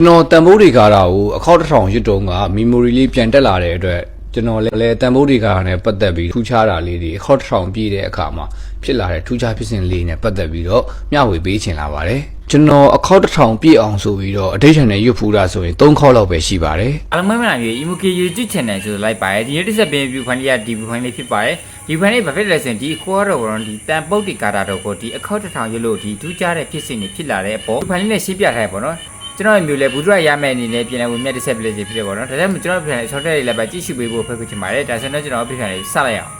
ကျွန်တော်တန်ဖိုးတွေကားတာကိုအခောက်တစ်ထောင်ရစ်တုံးက memory လေးပြန်တက်လာတဲ့အတွက်ကျွန်တော်လည်းလည်းတန်ဖိုးတွေကားတာနဲ့ပတ်သက်ပြီးထူးခြားတာလေးတွေအခောက်တစ်ထောင်ပြည့်တဲ့အခါမှာဖြစ်လာတဲ့ထူးခြားဖြစ်စဉ်လေးနဲ့ပတ်သက်ပြီးတော့မျှဝေပေးချင်လာပါတယ်ကျွန်တော်အခောက်တစ်ထောင်ပြည့်အောင်ဆိုပြီးတော့ addition နဲ့ရွတ်ဖူးတာဆိုရင်3ခေါက်လောက်ပဲရှိပါတယ်အားလုံးမင်္ဂလာပြီ EMK YouTube channel ဆိုလိုက်ပါတယ်ဒီနေ့တစ်ဆက်ပင် view file လေးကဒီ view file လေးဖြစ်ပါတယ်ဒီ file လေးဘာဖြစ်လဲဆိုရင်ဒီ core တော့ကတော့ဒီတန်ပုတ်တီကာတာတော့ကိုဒီအခောက်တစ်ထောင်ရွလို့ဒီထူးခြားတဲ့ဖြစ်စဉ်တွေဖြစ်လာတဲ့အပေါ် file လေးနဲ့ရှင်းပြထားရပေါ့နော် ကျွန်တော်မျိုးလဲဘူးတို့ရမယ့်အနေနဲ့ပြင်လဲဝင်မြတ်တစ်ဆက်ပလေးစီဖြစ်တယ်ပေါ့နော်ဒါကြောင့်ကျွန်တော်ပြန် short တွေလည်းပဲကြည့်ရှုပေးဖို့ဖိတ်ခေါ်ချင်ပါတယ်ဒါဆိုတော့ကျွန်တော်ပြန်လေးစလိုက်အောင်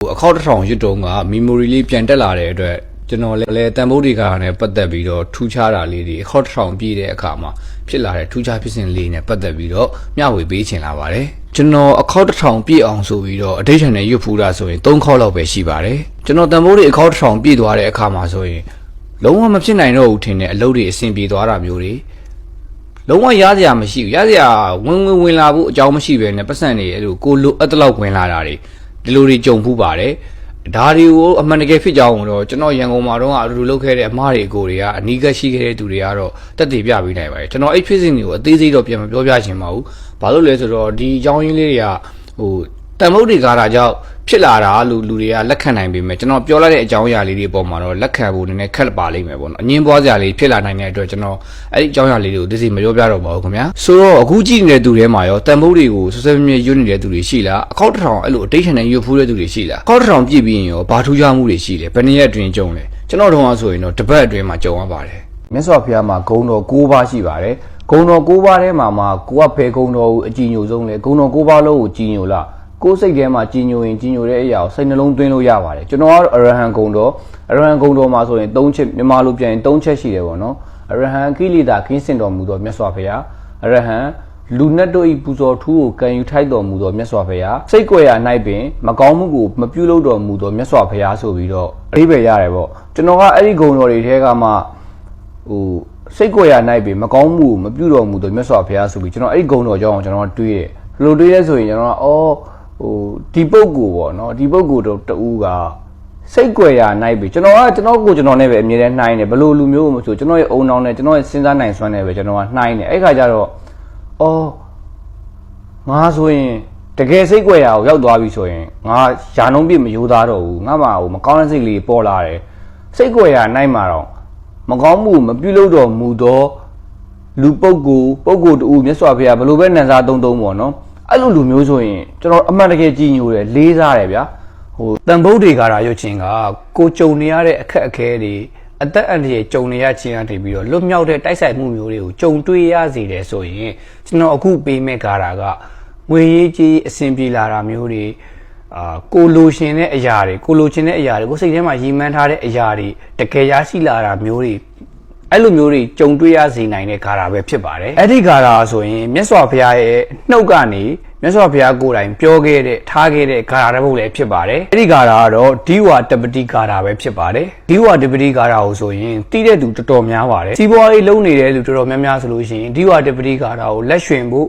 ဟိုအခောက်တစ်ထောင်ရစ်တုံးက memory လေးပြန်တက်လာတဲ့အတွက်ကျွန်တော်လည်းလည်းတန်ဖိုးတွေကားတာနဲ့ပတ်သက်ပြီးတော့ထူးခြားတာလေးတွေအခောက်တစ်ထောင်ပြည့်တဲ့အခါမှာဖြစ်လာတဲ့ထူးခြားဖြစ်စဉ်လေးနဲ့ပတ်သက်ပြီးတော့မျှဝေပေးချင်လာပါတယ် ကျွန်တော်အခောက်တစ်ထောင်ပြည့်အောင်ဆိုပြီးတော့ addition နဲ့ရွတ်ဖူးတာဆိုရင်3ခေါက်လောက်ပဲရှိပါတယ်ကျွန်တော်တန်ဖိုးတွေအခောက်တစ်ထောင်ပြည့်သွားတဲ့အခါမှာဆိုရင်လုံးဝမဖြစ်နိုင်တော့ဘူးထင်တဲ့အလုပ်တွေအဆင်ပြေသွားတာမျိုးတွေလုံးဝရစရာမရှိဘူးရစရာဝင်ဝင်ဝင်လာဖို့အကြောင်းမရှိပဲနဲ့ပတ်စံနေအဲ့လိုကိုလိုအပ်တလောက်ဝင်လာတာတွေဒီလိုတွေကြုံဖူးပါတယ် ဒါတွေကိုအမှန်တကယ်ဖြစ်ကြအောင်တော့ကျွန်တော်ရန်ကုန်မှာတော့အတူတူလုပ်ခဲ့တဲ့အမားတွေကိုတွေကအနီးကပ်ရှိခဲ့တဲ့သူတွေကတော့တက်တည်ပြပေးနိုင်ပါတယ်ကျွန်တော်အဲ့ဖြစ်စဉ်တွေကိုအသေးစိတ်တော့ပြန်မပြောပြချင်ပါဘူးဘာလို့လဲဆိုတော့ဒီအကြောင်းရင်းလေးတွေကဟိုတန်မုတ်တွေကားတာကြောင့် ဖြစ်လာတာလို့လူတွေကလက်ခံနိုင်ပေမဲ့ကျွန်တော်ပြောလိုက်တဲ့အကြောင်းအရာလေးတွေပေါ်မှာတော့လက်ခံဖို့နည်းနည်းခက်ပါလိမ့်မယ်ပေါ့နော်အငင်းပွားစရာလေးဖြစ်လာနိုင်တဲ့အတွက်ကျွန်တော်အဲ့ဒီအကြောင်းအရာလေးတွေကိုသိစိမပြောပြတော့ပါဘူးခင်ဗျာဆိုတော့အခုကြည့်နေတဲ့သူတွေမှာရောတန်ဖိုးတွေကိုဆွဆွဲမြဲရွတ်နေတဲ့သူတွေရှိလားအခောက်တစ်ထောင်အဲ့လို attention နဲ့ရွတ်ဖူးတဲ့သူတွေရှိလားအခောက်တစ်ထောင်ပြည့်ပြီးရင်ရောဘာထူးခြားမှုတွေရှိလဲဘယ်နှစ်ရက်အတွင်းကြုံလဲကျွန်တော်တို့ကဆိုရင်တော့တစ်ပတ်အတွင်းမှာကြုံရပါတယ်မြတ်စွာဘုရားမှာဂုံတော်၉ပါးရှိပါတယ်ဂုံတော်၉ပါးထဲမှာမှာကိုကဖယ်ဂုံတော်ကိုအကြည်ညိုဆုံးလဲဂုံတော်၉ပါးလုံးကိုကြည်ညိုလား ကိုယ်စိတ်ထဲမှာကြည်ညိုရင်ကြည်ညိုတဲ့အရာကိုစိတ်နှလုံးသွင်းလို့ရပါတယ်ကျွန်တော်ကတော့အရဟံဂုံတော်အရဟံဂုံတော်မှာဆိုရင်၃ချက်မြန်မာလိုပြန်ရင်၃ချက်ရှိတယ်ပေါ့နော်အရဟံကိလေသာခင်းစင်တော်မူသောမြတ်စွာဘုရားအရဟံလူနတ်တို့ဤပူဇော်ထူးကိုကံယူထိုက်တော်မူသောမြတ်စွာဘုရားစိတ်ကြွယ်ရာ၌ပင်မကောင်းမှုကိုမပြုလုပ်တော်မူသောမြတ်စွာဘုရားဆိုပြီးတော့အဓိပ္ပာယ်ရတယ်ပေါ့ကျွန်တော်ကအဲ့ဒီဂုံတော်တွေထဲကမှဟိုစိတ်ကြွယ်ရာ၌ပင်မကောင်းမှုကိုမပြုတော်မူသောမြတ်စွာဘုရားဆိုပြီးကျွန်တော်အဲ့ဒီဂုံတော်ကြောင်းကိုကျွန်တော်တွေးတယ်ဘယ်လိုတွေးလဲဆိုရင်ကျွန်တော်ကအော် ဟိုဒီပုဂ္ဂိုလ်ပေါ့နော်ဒီပုဂ္ဂိုလ်တော့တူကစိတ်ကြွယ်ရာ၌ပဲကျွန်တော်ကကျွန်တော်ကိုကျွန်တော်နဲ့ပဲအမြဲတမ်းနှိုင်းတယ်ဘယ်လိုလူမျိုးကိုမဆိုကျွန်တော်ရဲ့အုံနောင်နဲ့ကျွန်တော်ရဲ့စဉ်းစားနိုင်စွမ်းနဲ့ပဲကျွန်တော်ကနှိုင်းတယ်အဲ့ခါကျတော့အော်ငါဆိုရင်တကယ်စိတ်ကြွယ်ရာကိုရောက်သွားပြီဆိုရင်ငါယာနှုံးပြစ်မယိုးသားတော့ဘူးငါမှဟိုမကောင်းတဲ့စိတ်လေးပေါ်လာတယ်စိတ်ကြွယ်ရာနိုင်မှာတော့မကောင်းမှုမပြုလုပ်တော့မူတော့လူပုဂ္ဂိုလ်ပုဂ္ဂိုလ်တူမြတ်စွာဘုရားဘယ်လိုပဲနန်စားတုံးတုံးပေါ့နော် အဲ့လိုလူမျိုးဆိုရင်ကျွန်တော်အမှန်တကယ်ကြည်ညိုတယ်လေးစားတယ်ဗျာဟိုတန်ဖိုးတွေကရာရွတ်ချင်းကကိုကြုံနေရတဲ့အခက်အခဲတွေအသက်အန္တရာယ်ကြုံနေရခြင်းအထိပြီးတော့လွတ်မြောက်တဲ့တိုက်ဆိုင်မှုမျိုးတွေကိုကြုံတွေ့ရစေတယ်ဆိုရင်ကျွန်တော်အခုပေးမဲ့ကားတာကငွေရေးကြီးအဆင်ပြေလာတာမျိုးတွေအာကိုလိုရှင်တဲ့အရာတွေကိုလိုချင်တဲ့အရာတွေကိုစိတ်ထဲမှာရည်မှန်းထားတဲ့အရာတွေတကယ်ရရှိလာတာမျိုးတွေ အဲ့လိုမျိုးတွေကြုံတွေ့ရစေနိုင်တဲ့ဂါရာပဲဖြစ်ပါတယ်အဲ့ဒီဂါရာဆိုရင်မြတ်စွာဘုရားရဲ့နှုတ်ကနေမြတ်စွာဘုရားကိုယ်တိုင်ပြောခဲ့တဲ့ထားခဲ့တဲ့ဂါရာတစ်ပုဒ်လည်းဖြစ်ပါတယ်အဲ့ဒီဂါရာကတော့ဒီဝါတပတိဂါရာပဲဖြစ်ပါတယ်ဒီဝါတပတိဂါရာကိုဆိုရင်တီးတဲ့သူတော်တော်များပါတယ်စီးပွားရေးလုပ်နေတဲ့လူတော်တော်များများဆိုလို့ရှိရင်ဒီဝါတပတိဂါရာကိုလက်ရွှင်ဖို့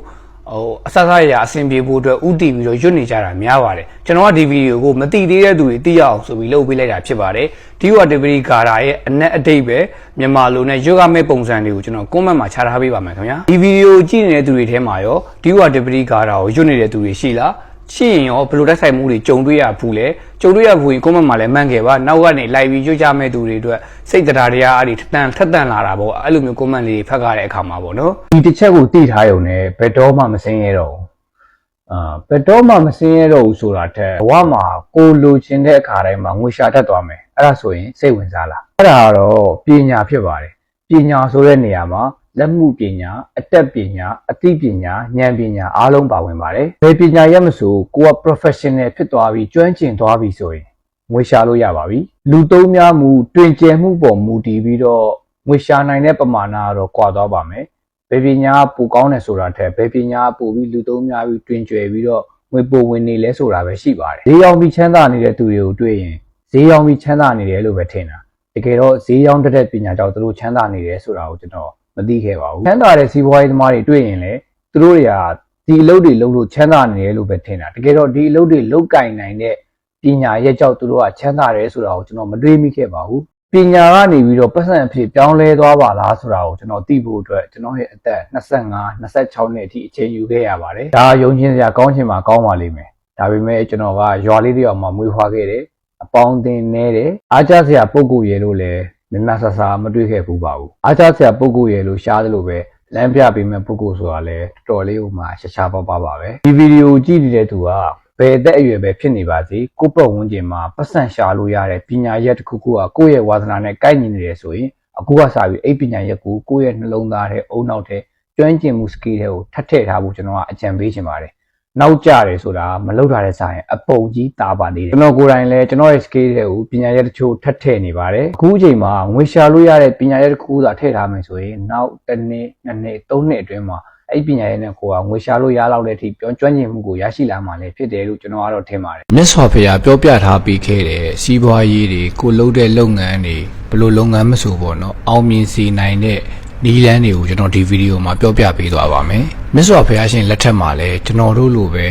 ဟိုအဆဆရရအဆင်ပြေဖို့အတွက်ဥတည်ပြီးတော့ရွတ်နေကြတာများပါတယ်ကျွန်တော်ကဒီဗီဒီယိုကိုမသိသေးတဲ့သူတွေသိရအောင်ဆိုပြီးလုပ်ပေးလိုက်တာဖြစ်ပါတယ်ဒီဝါတပတိဂါရာရဲ့အနက်အတိတ်ပဲမြန်မာလိုနဲ့ယောဂမဲ့ပုံစံတွေကိုကျွန်တော် comment မှာခြားထားပေးပါမယ်ခင်ဗျာဒီဗီဒီယိုကြည့်နေတဲ့သူတွေထဲမှာရောဒီဝါတပတိဂါရာကိုရွတ်နေတဲ့သူတွေရှိလား ရှိရင်ရောဘယ်လိုတိုက်ဆိုင်မှုတွေကြုံတွေ့ရဘူးလဲကြုံတွေ့ရဘူးရင် comment မှာလည်းမှန်ခဲ့ပါနောက်ကနေ live ပြီးရွတ်ကြမဲ့သူတွေအတွက်စိတ်တရားတရားအဲ့ဒီထက်ထက်တန်လာတာပေါ့အဲ့လိုမျိုး comment လေးတွေဖတ်ကြတဲ့အခါမှာပေါ့နော်ဒီတစ်ချက်ကိုသိထားရုံနဲ့ဘယ်တော့မှမစင်းရတော့ဘူးအာဘယ်တော့မှမစင်းရတော့ဘူးဆိုတာထက်ဘဝမှာကိုလိုချင်တဲ့အခါတိုင်းမှာငွေရှာတတ်သွားမယ်အဲ့ဒါဆိုရင်စိတ်ဝင်စားလားအဲ့ဒါကတော့ပညာဖြစ်ပါတယ်ပညာဆိုတဲ့နေရာမှာ လက်မှုပညာအတက်ပညာအသိပညာဉာဏ်ပညာအားလုံးပါဝင်ပါတယ်ဘယ်ပညာရက်မဆိုကိုက professional ဖြစ်သွားပြီကျွမ်းကျင်သွားပြီဆိုရင်ငွေရှာလို့ရပါပြီလူသုံးများမှုတွင်ကျယ်မှုပေါ်မူတည်ပြီးတော့ငွေရှာနိုင်တဲ့ပမာဏကတော့ကွာသွားပါမယ်ဘယ်ပညာကပိုကောင်းတယ်ဆိုတာထက်ဘယ်ပညာကပိုပြီးလူသုံးများပြီးတွင်ကျွယ်ပြီးတော့ငွေပိုဝင်နေလဲဆိုတာပဲရှိပါတယ်ဈေးရောင်းပြီးချမ်းသာနေတဲ့သူတွေကိုတွေ့ရင်ဈေးရောင်းပြီးချမ်းသာနေတယ်လို့ပဲထင်တာတကယ်တော့ဈေးရောင်းတတ်တဲ့ပညာကြောင့်သူတို့ချမ်းသာနေတယ်ဆိုတာကိုကျွန်တော် မသိခဲ့ပါဘူးချမ်းသာတဲ့စီးပွားရေးသမားတွေတွေ့ရင်လည်းသူတို့တွေကဒီအလုပ်တွေလုပ်လို့ချမ်းသာနေတယ်လို့ပဲထင်တာတကယ်တော့ဒီအလုပ်တွေလုပ်ကင်နိုင်တဲ့ပညာရဲ့ကြောင့်သူတို့ကချမ်းသာတယ်ဆိုတာကိုကျွန်တော်မတွေးမိခဲ့ပါဘူးပညာကနေပြီးတော့ပတ်စံအဖြစ်ပြောင်းလဲသွားပါလားဆိုတာကိုကျွန်တော်သိဖို့အတွက်ကျွန်တော်ရဲ့အသက်25 26နှစ်အထိအချိန်ယူခဲ့ရပါတယ်ဒါယုံကျင်စရာကောင်းချင်မှာကောင်းပါလိမ့်မယ်ဒါပေမဲ့ကျွန်တော်ကရွာလေးတယောက်မှာမွေးဖွားခဲ့တယ်အပေါင်းအသင်းနေတယ်အားကြစရာပုံကူရဲလို့လည်း မြတ်မြတ်ဆဆမတွေ့ခဲ့ဘူးပါဘူးအားကြစရာပုံကူရဲလို့ရှားတယ်လို့ပဲလမ်းပြပေးမဲ့ပုဂ္ဂိုလ်ဆိုတာလည်းတော်တော်လေးဟိုမှာရှာရှာပါပါပါပဲဒီဗီဒီယိုကြည့်နေတဲ့သူကဘယ်အသက်အရွယ်ပဲဖြစ်နေပါစေကိုယ့်ပတ်ဝန်းကျင်မှာပတ်စံရှာလို့ရတဲ့ပညာရက်တစ်ခုခုကကိုယ့်ရဲ့ဝါသနာနဲ့ကိုက်ညီနေတယ်ဆိုရင်အခုကစပြီးအဲ့ပညာရက်ကိုကိုယ့်ရဲ့နှလုံးသားထဲအုံနောက်ထဲကျွမ်းကျင်မှုစကီးတွေကိုထပ်ထည့်ထားဖို့ကျွန်တော်ကအကြံပေးချင်ပါတယ် နောက်ကြတယ်ဆိုတာမလောက်တာတဲ့ဆိုင်အပုံကြီးတာပါသေးတယ်ကျွန်တော်ကိုယ်တိုင်လည်းကျွန်တော်ရဲ့ scale တွေကိုပညာရက်တချို့ထပ်ထည့်နေပါတယ်အခုအချိန်မှာငွေရှာလို့ရတဲ့ပညာရက်တစ်ခုသာထည့်ထားမယ်ဆိုရင်နောက်တစ်နှစ်နှစ်နှစ်သုံးနှစ်အတွင်းမှာအဲ့ပညာရက်နဲ့ကိုကငွေရှာလို့ရလောက်တဲ့အထိပြောကျွမ်းကျင်မှုကိုရရှိလာမှလည်းဖြစ်တယ်လို့ကျွန်တော်ကတော့ထင်ပါတယ်မြတ်စွာဘုရားပြောပြထားပြီးခဲ့တဲ့စီးပွားရေးတွေကိုလုပ်တဲ့လုပ်ငန်းတွေဘယ်လိုလုပ်ငန်းမဆိုပေါ့နော်အောင်မြင်စေနိုင်တဲ့ နီလန်းတွေကိုကျွန်တော်ဒီဗီဒီယိုမှာပြောပြပေးသွားပါမယ်။မြတ်စွာဘုရားရှင်လက်ထက်မှာလည်းကျွန်တော်တို့လိုပဲ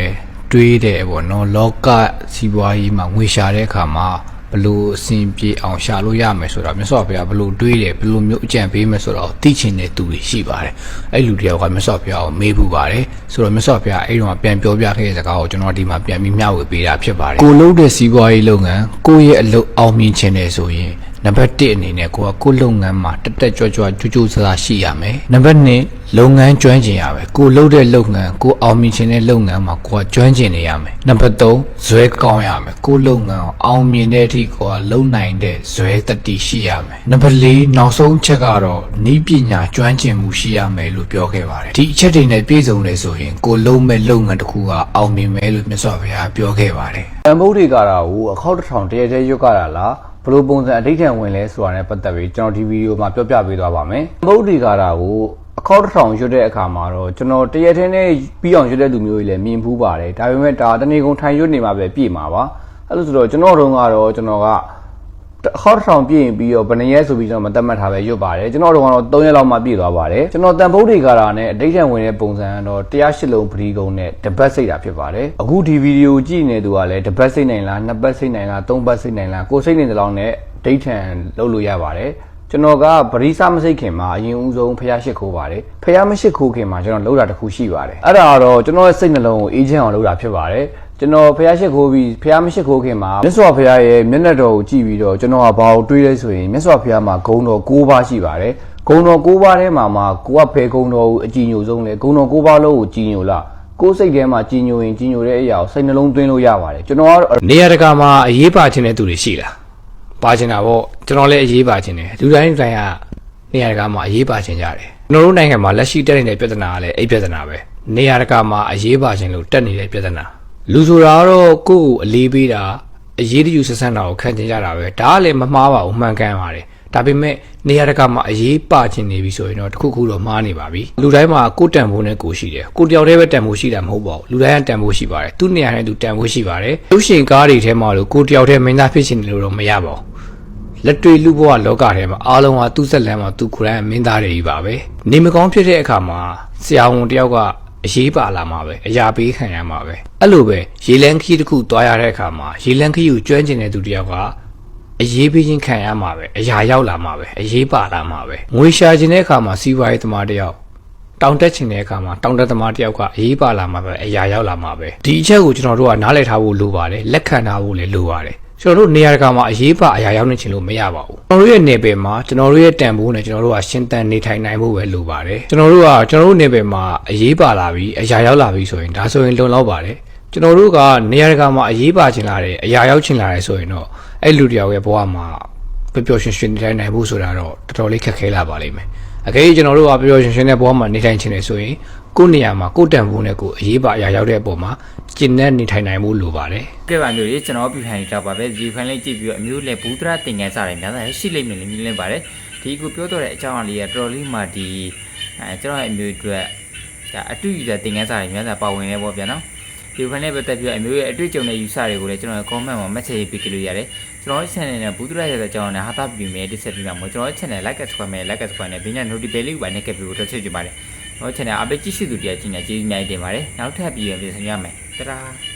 တွေးတယ်ပေါ့နော်လောကစီးပွားရေးမှာငွေရှာတဲ့အခါမှာဘယ်လို့အဆင်ပြေအောင်ရှာလို့ရမယ်ဆိုတာမြတ်စွာဘုရားဘယ်လို့တွေးတယ်ဘယ်လို့မျိုးအကြံပေးမယ်ဆိုတော့သိချင်တဲ့သူတွေရှိပါတယ်။အဲ့လူတယောက်ကမြတ်စွာဘုရားကိုမေးဘူးပါတယ်။ဆိုတော့မြတ်စွာဘုရားအဲ့တော့ပြန်ပြောပြခဲ့တဲ့စကားကိုကျွန်တော်ဒီမှာပြန်ပြီးမျှဝေပေးတာဖြစ်ပါတယ်။ကိုလုံးတဲ့စီးပွားရေးလုပ်ငန်းကိုယ့်ရဲ့အလုပ်အောင်မြင်ခြင်းတယ်ဆိုရင် နံပါတ်1အနေနဲ့ကိုကကိုယ့်လုပ်ငန်းမှာတက်တက်ကြွကြွကြိုးကြိုးစားစားရှိရမယ်နံပါတ်2လုပ်ငန်းကျွမ်းကျင်ရမယ်ကိုလုပ်တဲ့လုပ်ငန်းကိုအောင်မြင်ခြင်းတဲ့လုပ်ငန်းမှာကိုကကျွမ်းကျင်နေရမယ်နံပါတ်3ဇွဲကောင်းရမယ်ကိုလုပ်ငန်းကိုအောင်မြင်တဲ့အထိကိုကလုံနိုင်တဲ့ဇွဲတတိရှိရမယ်နံပါတ်4နောက်ဆုံးချက်ကတော့ဤပညာကျွမ်းကျင်မှုရှိရမယ်လို့ပြောခဲ့ပါတယ်ဒီအချက်တွေနဲ့ပြည့်စုံတယ်ဆိုရင်ကိုလုံးမဲ့လုပ်ငန်းတစ်ခုကအောင်မြင်မယ်လို့မြတ်စွာဘုရားပြောခဲ့ပါတယ်တန်ဖိုးတွေကတာကိုအခောက်တစ်ထောင်တရတည်းရွတ်ကြတာလား ဘယ်လိုပုံစံအဋိဌံဝင်လဲဆိုတာနဲ့ပတ်သက်ပြီးကျွန်တော်ဒီဗီဒီယိုမှာပြောပြပေးသွားပါမယ်။ဗုဒ္ဓဒီကာတာကိုအခောက်တစ်ထောင်ရွတ်တဲ့အခါမှာတော့ကျွန်တော်တရက်ထင်းနဲ့ပြီးအောင်ရွတ်တဲ့လူမျိုးတွေလည်းမြင်ဖူးပါတယ်။ဒါပေမဲ့ဒါတနေ့ကုန်ထိုင်ရွတ်နေမှာပဲပြည့်မှာပါ။အဲ့လိုဆိုတော့ကျွန်တော်တို့ကတော့ကျွန်တော်က အခောက်တစ်ထောင်ပြည့်ရင်ပြီးတော့ဘယ်နှရက်ဆိုပြီးကျွန်တော်မသတ်မှတ်ထားပဲရွတ်ပါတယ်။ကျွန်တော်တို့ကတော့3ရက်လောက်မှပြည့်သွားပါတယ်။ကျွန်တော်တန်ဖိုးဒီကာတာနဲ့အဋိဌံဝင်တဲ့ပုံစံကတော့108လုံးပရိကုံနဲ့တပတ်စိတ်တာဖြစ်ပါတယ်။အခုဒီဗီဒီယိုကြည့်နေသူကလည်းတပတ်စိတ်နိုင်လားနှစ်ပတ်စိတ်နိုင်လားသုံးပတ်စိတ်နိုင်လားကိုယ်စိတ်နေတဲ့လောက်နဲ့ဒိဋ္ဌံလုပ်လို့ရပါတယ်ကျွန်တော်ကပရိသမစိတ်ခင်မှာအရင်ဦးဆုံးဖះရှိခိုးပါတယ်ဖះမရှိခိုးခင်မှာကျွန်တော်လုပ်တာတစ်ခုရှိပါတယ်အဲ့ဒါကတော့ကျွန်တော်ရဲ့စိတ်နှလုံးကိုအေးချမ်းအောင်လုပ်တာဖြစ်ပါတယ် ကျွန်တော်ဖះရှိခိုးပြီးဖះမရှိခိုးခင်မှာမြတ်စွာဘုရားရဲ့မျက်နှာတော်ကိုကြည့်ပြီးတော့ကျွန်တော်ကဘာကိုတွေးလဲဆိုရင်မြတ်စွာဘုရားမှာဂုံတော်၉ပါးရှိပါတယ်ဂုံတော်၉ပါးထဲမှာမှာကိုကဖယ်ဂုံတော်ကိုအကြည်ညိုဆုံးလေဂုံတော်၉ပါးလုံးကိုကြည်ညိုလားကိုယ်စိတ်ထဲမှာကြည်ညိုရင်ကြည်ညိုတဲ့အရာကိုစိတ်နှလုံးသွင်းလို့ရပါတယ်ကျွန်တော်ကတော့နေရာတကာမှာအရေးပါခြင်းတဲ့သူတွေရှိလားပါချင်တာပေါ့ကျွန်တော်လည်းအရေးပါချင်တယ်လူတိုင်းလူတိုင်းကနေရာတကာမှာအရေးပါချင်ကြတယ်ကျွန်တော်တို့နိုင်ငံမှာလက်ရှိတက်နေတဲ့ပြဿနာကလည်းအဲ့ပြဿနာပဲနေရာတကာမှာအရေးပါချင်လို့တက်နေတဲ့ပြဿနာ လူဆိုတာကတော့ကိုယ့်ကိုအလေးပေးတာအရေးတယူဆက်ဆံတာကိုခံချင်ကြတာပဲဒါကလည်းမမှားပါဘူးမှန်ကန်ပါတယ်ဒါပေမဲ့နေရာတကာမှာအရေးပါချင်နေပြီဆိုရင်တော့တစ်ခုခုတော့မှားနေပါပြီလူတိုင်းမှာကိုယ်တန်ဖိုးနဲ့ကိုယ်ရှိတယ်ကိုယ်တယောက်တည်းပဲတန်ဖိုးရှိတာမဟုတ်ပါဘူးလူတိုင်းကတန်ဖိုးရှိပါတယ်သူ့နေရာနဲ့သူတန်ဖိုးရှိပါတယ်ရုပ်ရှင်ကားတွေထဲမှာလို့ကိုယ်တယောက်တည်းမင်းသားဖြစ်ရှင်နေလို့တော့မရပါဘူးလက်တွေ့လူဘဝလောကထဲမှာအားလုံးဟာသူ့ဆက်လန်းမှာသူကိုယ်တိုင်မင်းသားတွေကြီးပါပဲနေမကောင်းဖြစ်တဲ့အခါမှာဆရာဝန်တယောက်က အရေးပါလာမှာပဲအရာပေးခံရမှာပဲအဲ့လိုပဲရေလန်းခီးတစ်ခုသွားရတဲ့အခါမှာရေလန်းခီးကိုကျွမ်းကျင်တဲ့သူတယောက်ကအရေးပေးခြင်းခံရမှာပဲအရာရောက်လာမှာပဲအရေးပါလာမှာပဲငွေရှာခြင်းတဲ့အခါမှာစီးပွားရေးသမားတယောက်တောင်တက်ချင်တဲ့အခါမှာတောင်တက်သမားတယောက်ကအရေးပါလာမှာပဲအရာရောက်လာမှာပဲဒီအချက်ကိုကျွန်တော်တို့ကနားလည်ထားဖို့လိုပါတယ်လက်ခံထားဖို့လည်းလိုပါတယ် ကျွန်တော်တို့နေရာတကာမှာအရေးပါအရာရောက်နေချင်လို့မရပါဘူးကျွန်တော်တို့ရဲ့နယ်ပယ်မှာကျွန်တော်တို့ရဲ့တန်ဖိုးနဲ့ကျွန်တော်တို့ကရှင်းတန်နေထိုင်နိုင်ဖို့ပဲလိုပါတယ်ကျွန်တော်တို့ကကျွန်တော်တို့နယ်ပယ်မှာအရေးပါလာပြီးအရာရောက်လာပြီးဆိုရင်ဒါဆိုရင်လုံလောက်ပါတယ်ကျွန်တော်တို့ကနေရာတကာမှာအရေးပါချင်လာတယ်အရာရောက်ချင်လာတယ်ဆိုရင်တော့အဲ့လူတယောက်ရဲ့ဘဝမှာပျော်ပျော်ရွှင်ရွှင်နေထိုင်နိုင်ဖို့ဆိုတာတော့တော်တော်လေးခက်ခဲလာပါလိမ့်မယ် အကယ်၍ကျွန်တော်တို့ကပျော်ပျော်ရွှင်ရွှင်တဲ့ဘဝမှာနေထိုင်ခြင်းလေဆိုရင်ကိုယ့်နေရာမှာကိုယ့်တန်ဖိုးနဲ့ကိုယ်အရေးပါအရာရောက်တဲ့အပေါ်မှာကျင့်တဲ့နေထိုင်နိုင်မှုလိုပါတယ်ကဲပါမျိုးကြီးကျွန်တော်ပြဖိုင်တော့ပါပဲဒီဖိုင်လေးကြည့်ပြီးတော့အမျိုးလဲဘူးဒရာတင်ငန်းစားတယ်များတယ်ရှိလိမ့်မယ်လို့မြင်လင်းပါတယ်ဒီကိုပြောတော့တဲ့အကြောင်းအလေးကတော်တော်လေးမှဒီအဲကျွန်တော်ရဲ့အမျိုးအတွက်ဒါအတူယူတဲ့တင်ငန်းစားတယ်များတယ်ပါဝင်နေပေါ့ဗျာနော် ဒီဖိုင်လေးပတ်သက်ပြီးတော့အမျိုးရဲ့အတွေ့အကြုံနဲ့ယူဆတွေကိုလည်းကျွန်တော်ရဲ့ comment မှာ message ပေးကြလို့ရတယ်ကျွန်တော်ရဲ့ channel နဲ့ဘူးဒရာရဲ့အကြောင်းနဲ့ဟာတာပြီးမယ်တိဆက်ပြီးမှာမို့ကျွန်တော်ရဲ့ channel like subscribe မယ် like subscribe နဲ့ဘေးည notification လေးကိုပါနေကပ်ပြီးတော့ဆက်ချင်ပါတယ်ကျွန်တော် channel အပိတ်ကြည့်ရှုသူတရားကြီးညာကျေးဇူးများတင်ပါတယ်နောက်ထပ်ပြီးရပြန်ဆောင်ရမယ်တရာ